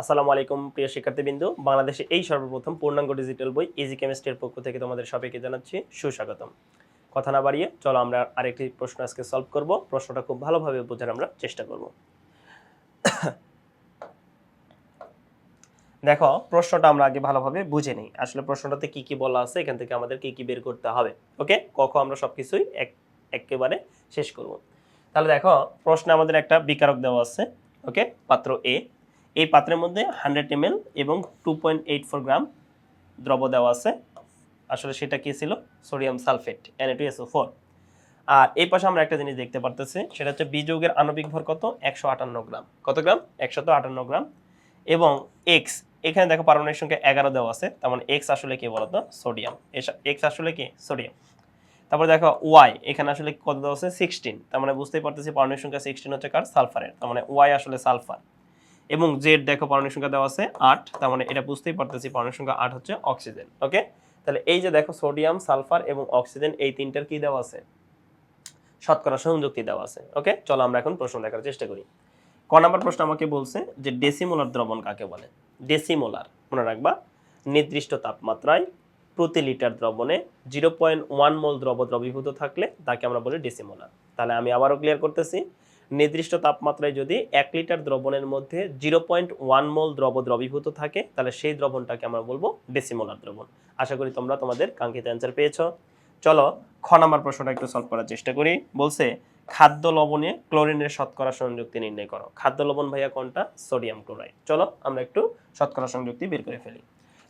আসসালামু আলাইকুম, প্রিয় শিক্ষার্থীবৃন্দ। বাংলাদেশে এই সর্বপ্রথম পূর্ণাঙ্গ ডিজিটাল বই ইজি কেমিস্ট্রির পক্ষ থেকে তোমাদের সবাইকে জানাচ্ছি সুস্বাগতম। কথা না বাড়িয়ে, চলো আমরা আরেকটি প্রশ্ন আজকে সলভ করব। প্রশ্নটা খুব ভালোভাবে বোঝার আমরা চেষ্টা করব। দেখো, প্রশ্নটা আমরা আগে ভালোভাবে বুঝে নিই। আসলে প্রশ্নটাতে কি কি বলা আছে, এখান থেকে আমাদের কি কি বের করতে হবে। ওকে? কখ আমরা সবকিছুই এক, একেবারে শেষ করব। তাহলে দেখো, প্রশ্নে আমাদের একটা বিকারক দেওয়া আছে। ওকে? পাত্র এ এই পাত্রের মধ্যে হান্ড্রেড এম এবং two point eight four gram দ্রব দেওয়া আছে। আসলে সেটা কি ছিল? Sodium sulphate N A two S O four আর এই পাশে আমরা একটা জিনিস দেখতে পারতেছি, সেটা হচ্ছে বিযোগের আণবিক ভর কত? একশো আটান্ন গ্রাম। কত গ্রাম? একশত আটান্ন গ্রাম। এবং এক্স এখানে দেখো পারমাণবিক সংখ্যা এগারো দেওয়া আছে, তার মানে এক্স আসলে কি বলতো? সোডিয়াম এক্স আসলে কি? সোডিয়াম তারপর দেখো ওয়াই এখানে আসলে কত দেওয়া আছে? সিক্সটিন তার মানে বুঝতেই পারতেছি পারমাণবিক সংখ্যা সিক্সটিন হচ্ছে কার? সালফারের তার মানে ওয়াই আসলে সালফার এবং জেড দেখো পারমাণবিক সংখ্যা দেওয়া আছে আট, তার মানে এটা বুঝতেই পারতেছি পারমাণবিক সংখ্যা আট হচ্ছে অক্সিজেন, ওকে? তাহলে এই যে দেখো সোডিয়াম, সালফার এবং অক্সিজেন এই তিনটার কি দেওয়া আছে? শতকরা সংযুক্তি দেওয়া আছে, ওকে? চলো আমরা এখন প্রশ্ন দেখার চেষ্টা করি। ক নাম্বার প্রশ্ন আমাকে বলছে যে ডেসিমোলার দ্রবণ কাকে বলে? ডেসিমোলার, মনে রাখবা। নির্দিষ্ট তাপমাত্রায় প্রতি লিটার দ্রবণে জিরো পয়েন্ট ওয়ান মোল দ্রব দ্রবীভূত থাকলে তাকে আমরা বলি ডেসিমোলার। তাহলে আমি আবারও ক্লিয়ার করতেছি। নির্দিষ্ট তাপমাত্রায় যদি এক লিটার দ্রবণের মধ্যে জিরো পয়েন্ট ওয়ান মোল দ্রব দ্রবীভূত থাকে, তাহলে সেই দ্রবণটাকে আমরা বলব ডেসিমোলার দ্রবণ। আশা করি তোমরা তোমাদের কাঙ্ক্ষিত অ্যান্সার পেয়েছ। চলো, খ নাম্বার প্রশ্নটা একটু সলভ করার চেষ্টা করি। বলছে, খাদ্য লবণে ক্লোরিনের শতকরা সংযুক্তি নির্ণয় করো। খাদ্য লবণ ভাইয়া কোনটা? Sodium chloride. চলো, আমরা একটু শতকরা সংযুক্তি বের করে ফেলি।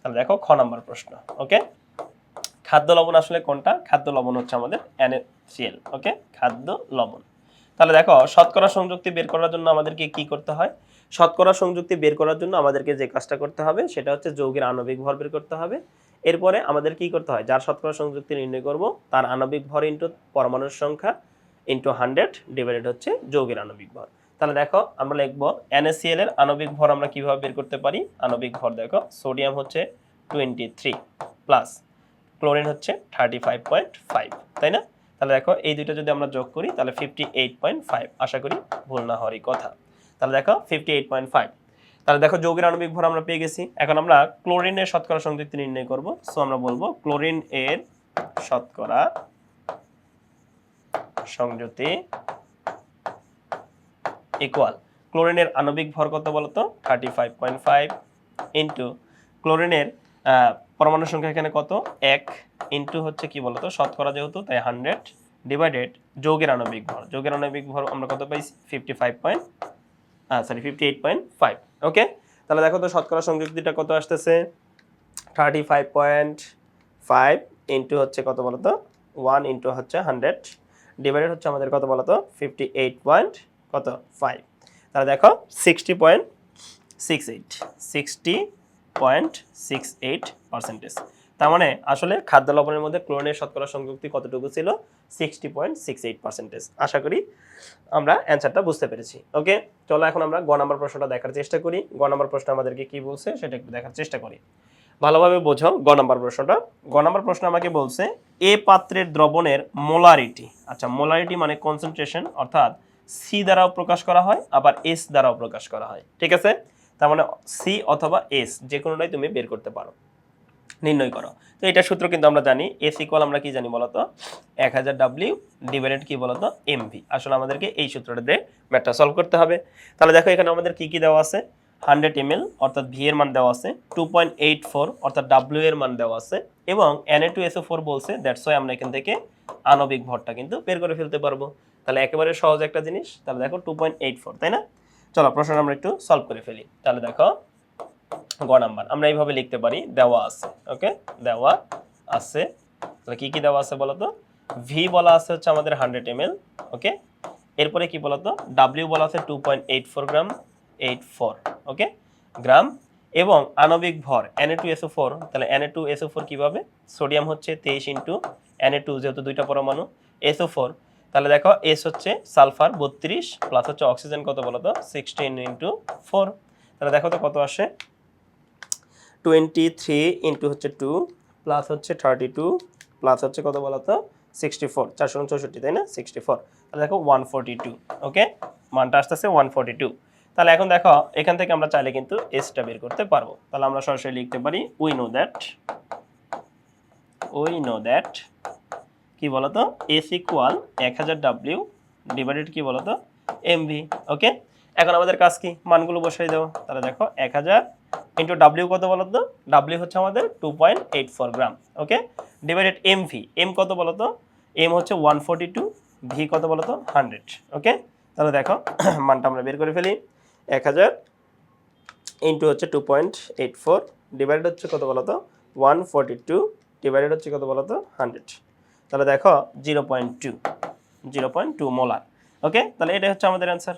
তাহলে দেখো, খ নাম্বার প্রশ্ন, ওকে? খাদ্য লবণ আসলে কোনটা? খাদ্য লবণ হচ্ছে আমাদের NaCl ওকে? খাদ্য লবণ। তাহলে দেখো, শতকরা সংযুক্তি বের করার জন্য আমাদেরকে কি করতে হয়? শতকরা সংযুক্তি বের করার জন্য আমাদেরকে যে কাজটা করতে হবে, সেটা হচ্ছে যৌগের আণবিক ভর বের করতে হবে। এরপরে আমাদের কি করতে হয়? যার শতকরা সংযুক্তি নির্ণয় করব, তার আণবিক ভর ইন্টু পরমাণুর সংখ্যা ইন্টু হান্ড্রেড ডিভাইডেড হচ্ছে যৌগের আণবিক ভর। তাহলে দেখো, আমরা লিখব NaCl এর আণবিক ভর আমরা কীভাবে বের করতে পারি? আণবিক ভর দেখো সোডিয়াম হচ্ছে টোয়েন্টি থ্রি প্লাস ক্লোরিন হচ্ছে থার্টি ফাইভ পয়েন্ট ফাইভ তাই না? তাহলে দেখো, এই দুইটা যদি আমরা যোগ করি, তাহলে ফিফটি এইট পয়েন্ট ফাইভ আশা করি ভুল না হওয়ারই কথা। তাহলে দেখো ফিফটি এইট পয়েন্ট ফাইভ তাহলে দেখো, যৌগের আণবিক ভর আমরা পেয়ে গেছি। এখন আমরা ক্লোরিনের শতকরা সংযুক্তি নির্ণয় করব। সো আমরা বলব ক্লোরিন এর শতকরা সংযুক্তি ইকুয়াল ক্লোরিনের আণবিক ভর কত বলতো? Thirty five point five into ক্লোরিনের আহ, পরমাণু সংখ্যা এখানে কত? এক ইন্টু হচ্ছে কি বলতো? শতকরা যেহেতু তাই হান্ড্রেড ডিভাইডেড যৌগের আণবিক ভর। যৌগের আণবিক ভর আমরা কত পাইছি? Fifty five point sorry fifty eight point five okay তাহলে দেখো তো শতকরা সংযুক্তিটা কত আসতেছে? Thirty five point five into হচ্ছে কত বলতো? ওয়ান ইন্টু হচ্ছে হান্ড্রেড ডিভাইডেড হচ্ছে আমাদের কত বলতো? ফিফটি এইট পয়েন্ট কত? ফাইভ তাহলে দেখো sixty point six eight sixty point six eight percentage. তার মানে আসলে খাদ্য লবণের মধ্যে ক্লোরিনের শতকরা সংযুক্তি কতটুকু ছিল? Sixty point six eight percentage. আশা করি আমরা অ্যান্সারটা বুঝতে পেরেছি। ওকে, চলো এখন আমরা গ নাম্বার প্রশ্নটা দেখার চেষ্টা করি। গ নাম্বার প্রশ্ন আমাদেরকে কি বলছে সেটা একটু দেখার চেষ্টা করি। ভালোভাবে বোঝো গ নাম্বার প্রশ্নটা। গ নাম্বার প্রশ্ন আমাকে বলছে, এ পাত্রের দ্রবণের মোলারিটি আচ্ছা মোলারিটি মানে কনসেন্ট্রেশন অর্থাৎ সি দ্বারাও প্রকাশ করা হয়, আবার এস দ্বারাও প্রকাশ করা হয়। ঠিক আছে? তার মানে সি অথবা এস যে কোনোটাই তুমি বের করতে পারো। নির্ণয় করো। তো এটা সূত্র কিন্তু আমরা জানি এস ইকুয়াল আমরা কি জানি বলতো? এক হাজার ডাব্লিউ ডিভাইডেড কি বলতো? এমভি আসলে আমাদেরকে এই সূত্রটা দিয়ে ম্যাথটা সলভ করতে হবে। তাহলে দেখো এখানে আমাদের কি কি দেওয়া আছে? হান্ড্রেড এম অর্থাৎ ভি এর মান দেওয়া আছে। টু পয়েন্ট এইট ফোর অর্থাৎ ডাব্লিউ এর মান দেওয়া আছে। এবং N A two S O four বলছে দ্যাটস ওয়াই আমরা এখান থেকে আণবিক ভরটা কিন্তু বের করে ফেলতে পারব। তাহলে একেবারে সহজ একটা জিনিস। তাহলে দেখো টু পয়েন্ট এইট ফোর তাই না? চলো প্রশ্ন আমরা একটু সলভ করে ফেলি। তাহলে দেখো, গ নাম্বার আমরা এইভাবে লিখতে পারি, দেওয়া আছে ওকে দেওয়া আছে। তাহলে কি কি দেওয়া আছে বলতো? ভি বলা আছে হচ্ছে আমাদের হান্ড্রেড এম ওকে এরপরে কি বলতো? ডাব্লিউ বলা আছে two point eight four gram eight four okay gram এবং আণবিক ভর N A two S O four তাহলে N A two S O four কীভাবে? সোডিয়াম হচ্ছে তেইশ ইন্টু এন এ টু যেহেতু দুইটা পরমাণু এসও ফোর তাহলে দেখো এস হচ্ছে সালফার বত্রিশ প্লাস হচ্ছে অক্সিজেন কত বলতো সিক্সটিন ইন্টু ফোর তাহলে দেখো তো কত আসে? টোয়েন্টি থ্রি ইন্টু হচ্ছে টু প্লাস হচ্ছে থার্টি টু প্লাস হচ্ছে কত বলো তো? সিক্সটি ফোর চারশো চৌষট্টি তাই না? সিক্সটি ফোর তাহলে দেখো ওয়ান ফোরটি টু ওকে মানটা আসতেছে ওয়ান ফোরটি টু তাহলে এখন দেখো, এখান থেকে আমরা চাইলে কিন্তু এসটা বের করতে পারব। তাহলে আমরা সরাসরি লিখতে পারি we know that we know that কি বলতো? এস ইকুয়াল এক হাজার ডাব্লিউ ডিভাইডেড কি বলতো? এমভি ওকে এখন আমাদের কাজ কি? মানগুলো বসাই দেবো তাহলে দেখো, এক হাজার ইন্টু ডাব্লিউ কত বলতো? ডাব্লিউ হচ্ছে আমাদের two point eight four gram okay divided M V M কত বলতো? এম হচ্ছে ওয়ান ফোর্টি টু ভি কত বলতো? হান্ড্রেড ওকে তাহলে দেখো, মানটা আমরা বের করে ফেলি। এক হাজার ইন্টু হচ্ছে two point eight four divided হচ্ছে কত বলতো? ওয়ান ফোর্টি টু ডিভাইডেড হচ্ছে কত বলতো? হান্ড্রেড তাহলে দেখো zero point two, zero point two molar. Okay তাহলে এটা হচ্ছে আমাদের অ্যান্সার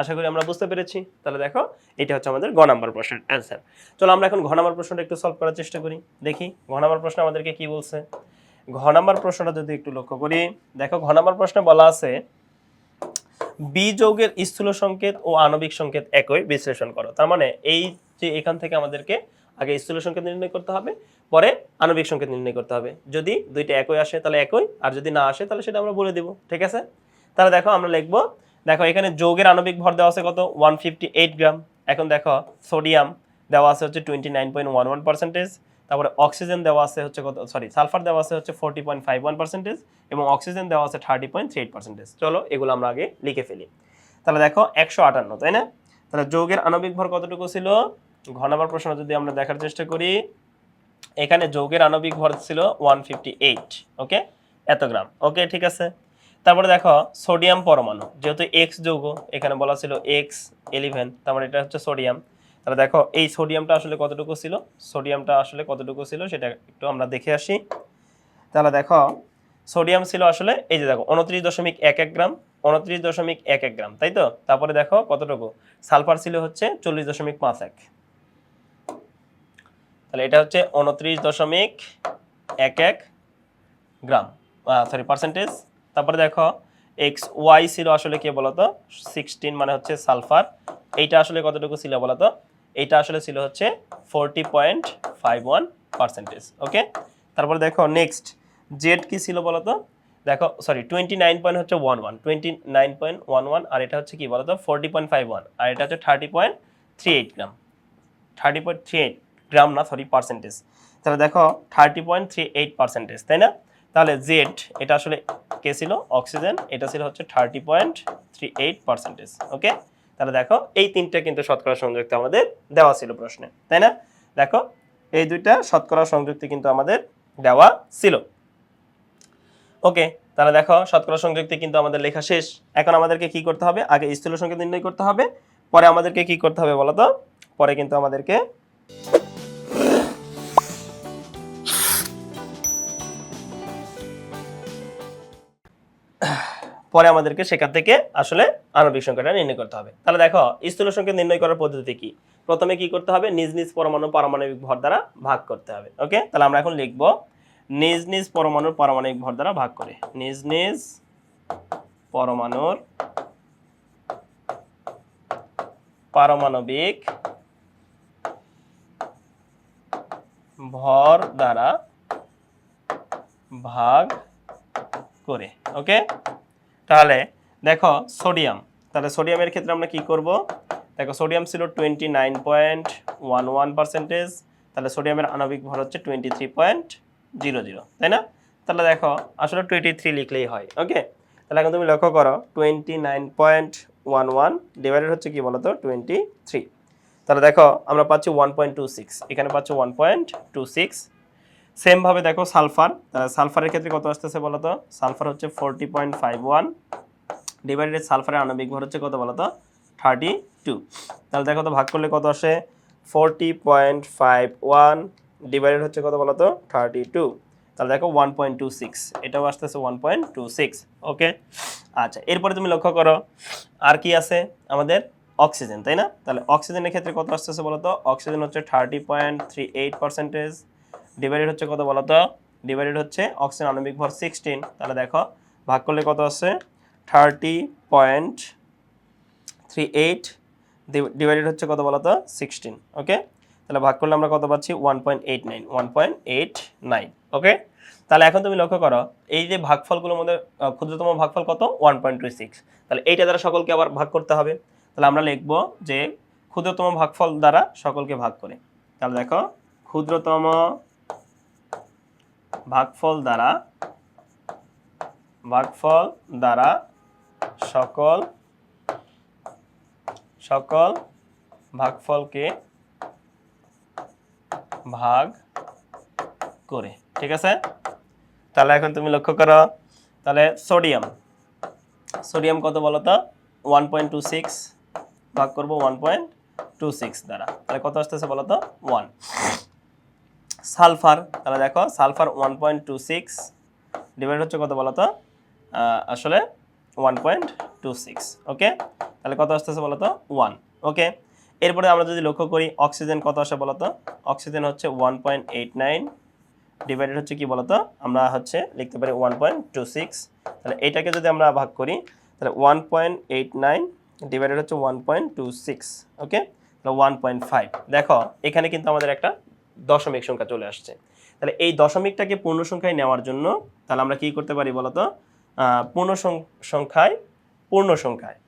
আশা করি আমরা বুঝতে পেরেছি। তাহলে দেখো, এটা হচ্ছে আমাদের গ নাম্বার প্রশ্নের অ্যান্সার চলো আমরা এখন ঘ নাম্বার প্রশ্নটা একটু সলভ করার চেষ্টা করি। দেখি, ঘ নাম্বার প্রশ্ন আমাদেরকে কি বলছে? ঘ নাম্বার প্রশ্নটা যদি একটু লক্ষ্য করি, দেখো ঘ নাম্বার প্রশ্নে বলা আছে বি যৌগের স্থূল সংকেত ও আণবিক সংকেত একই বিশ্লেষণ করো। তার মানে এই যে এখান থেকে আমাদেরকে আগে স্থূল সংকেত নির্ণয় করতে হবে, পরে আণবিক সংকেত নির্ণয় করতে হবে। যদি দুইটা একই আসে, তাহলে একই, আর যদি না আসে, তাহলে সেটা আমরা বলে দিব, ঠিক আছে? তাহলে দেখো আমরা লিখব, দেখো এখানে যৌগের আণবিক ভর দেওয়া আছে কত? ওয়ান গ্রাম এখন দেখো সোডিয়াম দেওয়া আছে হচ্ছে twenty nine point one one percentage তারপরে অক্সিজেন দেওয়া আছে হচ্ছে কত? সরি সালফার দেওয়া আছে হচ্ছে forty point five one percentage এবং অক্সিজেন দেওয়া আছে থার্টি পয়েন্ট চলো, এগুলো আমরা আগে লিখে ফেলি। তাহলে দেখো, একশো আটান্ন, তাই না? তাহলে যৌগের আণবিক ভর কতটুকু ছিল? ঘ নম্বর প্রশ্ন যদি আমরা দেখার চেষ্টা করি, এখানে যৌগের আণবিক ভর ছিল ওয়ান ওকে এত গ্রাম ওকে ঠিক আছে? তারপরে দেখো, সোডিয়াম পরমাণু, যেহেতু এক্স যৌগ, এখানে বলা ছিল এক্স এলিভেন তারপরে এটা হচ্ছে সোডিয়াম। তাহলে দেখো, এই সোডিয়ামটা আসলে কতটুকু ছিল? সোডিয়ামটা আসলে কতটুকু ছিল? সেটা একটু আমরা দেখে আসি। তাহলে দেখো, সোডিয়াম ছিল আসলে, এই যে দেখো, উনত্রিশ দশমিক এক এক গ্রাম, উনত্রিশ দশমিক এক এক গ্রাম, তাই তো? তারপরে দেখো, কতটুকু? সালফার ছিল হচ্ছে চল্লিশ দশমিক পাঁচ এক। তাহলে এটা হচ্ছে উনত্রিশ দশমিক এক এক গ্রাম সরি পার্সেন্টেজ তারপরে দেখো এক্স ওয়াই ছিল আসলে কি বলতো? সিক্সটিন মানে হচ্ছে সালফার। এইটা আসলে কতটুকু ছিল বলতো? এইটা আসলে ছিল হচ্ছে forty point five one percentage okay তারপরে দেখো নেক্সট জেড কি ছিল বলতো? দেখো সরি টোয়েন্টি নাইন পয়েন্ট হচ্ছে one one twenty nine point one one আর এটা হচ্ছে কি বলতো? ফোরটি পয়েন্ট ফাইভ ওয়ান আর এটা হচ্ছে thirty point three eight gram thirty point three eight gram না সরি পার্সেন্টেজ তাহলে দেখো thirty point three eight percentage তাই না? তাহলে জেড এটা আসলে কে ছিল? অক্সিজেন, এটা ছিল হচ্ছে thirty point three eight percentage okay তাহলে দেখো, এই তিনটা কিন্তু শতকরা সংযুক্ত আমাদের দেওয়া ছিল প্রশ্নে, তাই না? দেখো, এই দুইটা শতকরা সংযুক্তি কিন্তু আমাদের দেওয়া ছিল। ওকে, তাহলে দেখো, শতকরা সংযুক্তি কিন্তু আমাদের লেখা শেষ। এখন আমাদেরকে কি করতে হবে? আগে স্থূল সংকেত নির্ণয় করতে হবে, পরে আমাদেরকে কি করতে হবে বলো তো পরে কিন্তু আমাদেরকে পরে আমাদেরকে সেখান থেকে আসলে আণবিক সংখ্যাটা নির্ণয় করতে হবে। তাহলে দেখো, স্থূল সংখ্যা নির্ণয় করার পদ্ধতি কি? প্রথমে কি করতে হবে? নিজ নিজ পরমাণু পারমাণবিক ভর দ্বারা ভাগ করতে হবে। ওকে? তাহলে আমরা এখন লিখব, নিজ নিজ পরমাণুর পারমাণবিক ভর দ্বারা ভাগ করে। নিজ নিজ পরমাণুর পারমাণবিক ভর দ্বারা ভাগ করে। ওকে? তাহলে দেখো সোডিয়াম, তাহলে সোডিয়ামের ক্ষেত্রে আমরা কি করব? দেখো সোডিয়াম ছিল twenty nine point one one percentage তাহলে সোডিয়ামের আণবিক ভর হচ্ছে twenty three point zero zero তাই না? তাহলে দেখো আসলে টোয়েন্টি থ্রি লিখলেই হয় ওকে তাহলে এখন তুমি লক্ষ্য করো twenty nine point one one divided হচ্ছে কি বলতো? টোয়েন্টি থ্রি তাহলে দেখো আমরা পাচ্ছি ওয়ান পয়েন্ট টু সিক্স এখানে পাচ্ছি ওয়ান পয়েন্ট টু সিক্স সেমভাবে দেখো সালফার। সালফারের ক্ষেত্রে কত আসতেছে বলো তো? সালফার হচ্ছে forty point five one divided সালফারের আণবিক ভর হচ্ছে কত বলো তো? থার্টি টু তাহলে দেখো তো ভাগ করলে কত আসে? Forty point five one divided হচ্ছে কত বলো তো? থার্টি টু তাহলে দেখো ওয়ান পয়েন্ট টু সিক্স এটাও আসতেছে one point two six okay আচ্ছা এরপরে তুমি লক্ষ্য করো, আর কি আছে? আমাদের অক্সিজেন তাই না? তাহলে অক্সিজেনের ক্ষেত্রে কত আসতেছে বলো তো? অক্সিজেন হচ্ছে thirty point three eight percentage divided হচ্ছে কত বলো তো ডিভাইডেড হচ্ছে অক্সিজেন আণবিক ভর সিক্সটিন তাহলে দেখো, ভাগ করলে কত আছে thirty point three eight divided হচ্ছে কত বলো তো সিক্সটিন ওকে তাহলে ভাগ করলে আমরা কত পাচ্ছি? One point eight nine one point eight nine okay তাহলে এখন তুমি লক্ষ্য করো, এই যে ভাগফলগুলোর মধ্যে ক্ষুদ্রতম ভাগফল কত? ওয়ান পয়েন্ট টু সিক্স তাহলে এইটা দ্বারা সকলকে আবার ভাগ করতে হবে। তাহলে আমরা লিখব যে ক্ষুদ্রতম ভাগফল দ্বারা সকলকে ভাগ করে। তাহলে দেখো, ক্ষুদ্রতম ভাগফল দ্বারা ভাগফল দ্বারা সকল সকল ভাগফলকে ভাগ করে, ঠিক আছে? তাহলে এখন তুমি লক্ষ্য করো, তাহলে সোডিয়াম সোডিয়াম কত বলো তো? ওয়ান পয়েন্ট টু সিক্স ভাগ করব ওয়ান পয়েন্ট টু সিক্স দ্বারা, তাহলে কত আসতেছে বলো তো? ওয়ান সালফার, তাহলে দেখো sulphur one point two six divide হচ্ছে কত বলো তো আসলে one point two six okay তাহলে কত আসতেছে বলো তো ওয়ান ওকে এরপরে আমরা যদি লক্ষ্য করি অক্সিজেন কত আসে বলো তো অক্সিজেন হচ্ছে one point eight nine divided হচ্ছে কি বলতো? আমরা হচ্ছে লিখতে পারি ওয়ান পয়েন্ট টু সিক্স তাহলে এটাকে যদি আমরা ভাগ করি, তাহলে one point eight nine divided হচ্ছে one point two six okay তাহলে ওয়ান পয়েন্ট ফাইভ দেখো, এখানে কিন্তু আমাদের একটা দশমিক সংখ্যা চলে আসছে। তাহলে এই দশমিকটাকে পূর্ণ সংখ্যায় নেওয়ার জন্য তাহলে আমরা কি করতে পারি বলতো? পূর্ণ সংখ্যায় পূর্ণ সংখ্যায়,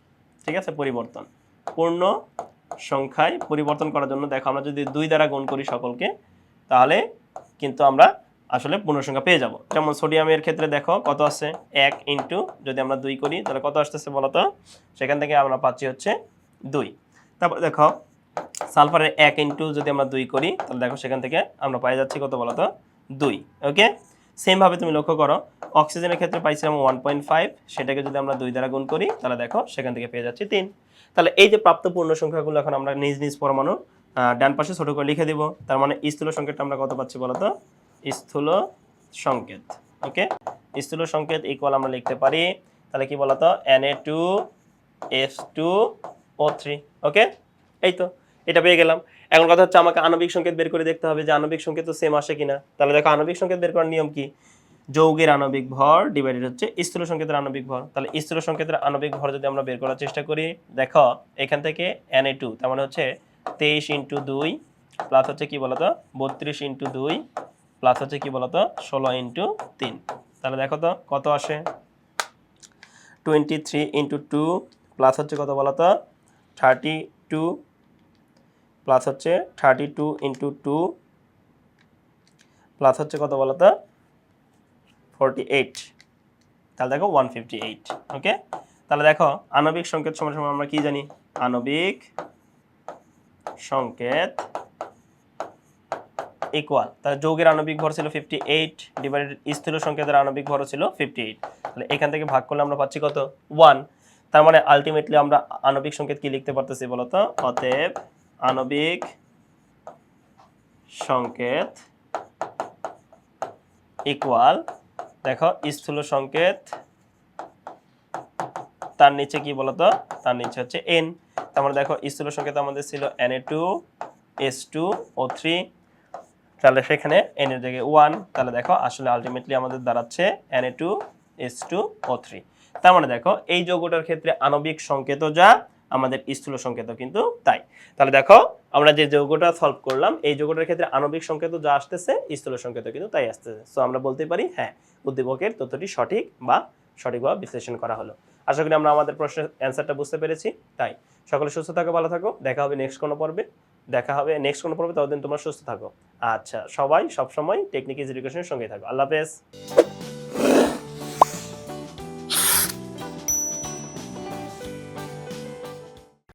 ঠিক আছে, পরিবর্তন। পূর্ণ সংখ্যায় পরিবর্তন করার জন্য দেখো আমরা যদি দুই দ্বারা গুণ করি সকলকে, তাহলে কিন্তু আমরা আসলে পূর্ণ সংখ্যা পেয়ে যাব। যেমন সোডিয়ামের ক্ষেত্রে দেখো কত আছে? এক ইন্টু যদি আমরা দুই করি, তাহলে কত আসতেছে বলতো? সেখান থেকে আমরা পাচ্ছি হচ্ছে দুই। তারপর দেখো সালফারের এক ইন্টু যদি আমরা দুই করি, তাহলে দেখো সেখান থেকে আমরা পাই যাচ্ছি কত বলতো? দুই, ওকে? সেমভাবে তুমি লক্ষ্য করো, অক্সিজেনের ক্ষেত্রে পাইছিলাম ওয়ান পয়েন্ট ফাইভ সেটাকে যদি আমরা দুই দ্বারা গুণ করি, তাহলে দেখো সেখান থেকে পেয়ে যাচ্ছি তিন। তাহলে এই যে প্রাপ্ত পূর্ণ সংখ্যাগুলো এখন আমরা নিজ নিজ পরমাণু ডান পাশে ছোট করে লিখে দিব, তার মানে স্থূল সংকেতটা আমরা কত পাচ্ছি বলতো? স্থূল সংকেত, ওকে? স্থূল সংকেত ইকুয়াল আমরা লিখতে পারি, তাহলে কি বলতো? N A two S two O three okay? এই তো। এটা পেয়ে গেলাম। এখন কথা হচ্ছে আমাকে আণবিক সংকেত বের করে দেখতে হবে যে আণবিক সংকেত তো সেম আসে কিনা। তাহলে দেখো আণবিক সংকেত বের করার নিয়ম কি? যৌগের আণবিক ভর ডিভাইডেড হচ্ছে স্থূল সংকেতের আণবিক ভর। তাহলে স্থূল সংকেতের আণবিক ভর যদি আমরা বের করার চেষ্টা করি, দেখো এখান থেকে এন এ টু তার মানে হচ্ছে তেইশ ইন্টু দুই প্লাস হচ্ছে কি বলতো? বত্রিশ ইন্টু দুই প্লাস হচ্ছে কি বলতো? ষোলো ইন্টু তিন। তাহলে দেখো তো কত আসে? Twenty three into two plus হচ্ছে কত বলতো? থার্টি টু প্লাস হচ্ছে thirty two into two plus হচ্ছে কত বলতো ফোরটি এইট তাহলে দেখো ওয়ান ফিফটি এইট ওকে তাহলে দেখো আণবিক সংকেত সমান সমান আমরা কি জানি? আণবিক সংকেত ইকুয়াল তাহলে যৌগের আণবিক ভর ছিল ফিফটি এইট ডিভাইডেড স্থূল সংকেতের আণবিক ভর ছিল ফিফটি এইট তাহলে এখান থেকে ভাগ করলে আমরা পাচ্ছি কত? ওয়ান তার মানে আলটিমেটলি আমরা আণবিক সংকেত কি লিখতে পারতেছি বলতো অতএব আণবিক সংকেত ইকুয়াল দেখো, স্থূল সংকেত, তার নিচে কি বলতো? তার নিচে হচ্ছে এন তার মানে দেখো, স্থূল সংকেত আমাদের ছিল N A two S two O three তাহলে সেখানে এন এর জায়গায় ওয়ান তাহলে দেখো, আসলে আলটিমেটলি আমাদের দাঁড়াচ্ছে N A two S two O three তার মানে দেখো, এই যৌগটার ক্ষেত্রে আণবিক সংকেত যা আমাদের স্থূল সংকেত কিন্তু তাই। তাহলে দেখো, আমরা যে যৌগটা সলভ করলাম, এই যৌগটার ক্ষেত্রে আণবিক সংকেত যা আসতেছে, স্থূল সংকেত কিন্তু তাই আসতেছে। সো আমরা বলতে পারি হ্যাঁ উদ্দীপকের তথ্যটি সঠিক বা সঠিকভাবে বিশ্লেষণ করা হলো। আশা করি আমরা আমাদের প্রশ্নের অ্যান্সারটা বুঝতে পেরেছি। তাই, সকলে সুস্থ থাকো, ভালো থাকো। দেখা হবে নেক্সট কোনো পর্বে। দেখা হবে নেক্সট কোনো পর্বে, ততদিন তোমরা সুস্থ থাকো। আচ্ছা সবাই সবসময় টেকনিক এডুকেশনের সঙ্গে থাকো। আল্লাহ হাফেজ।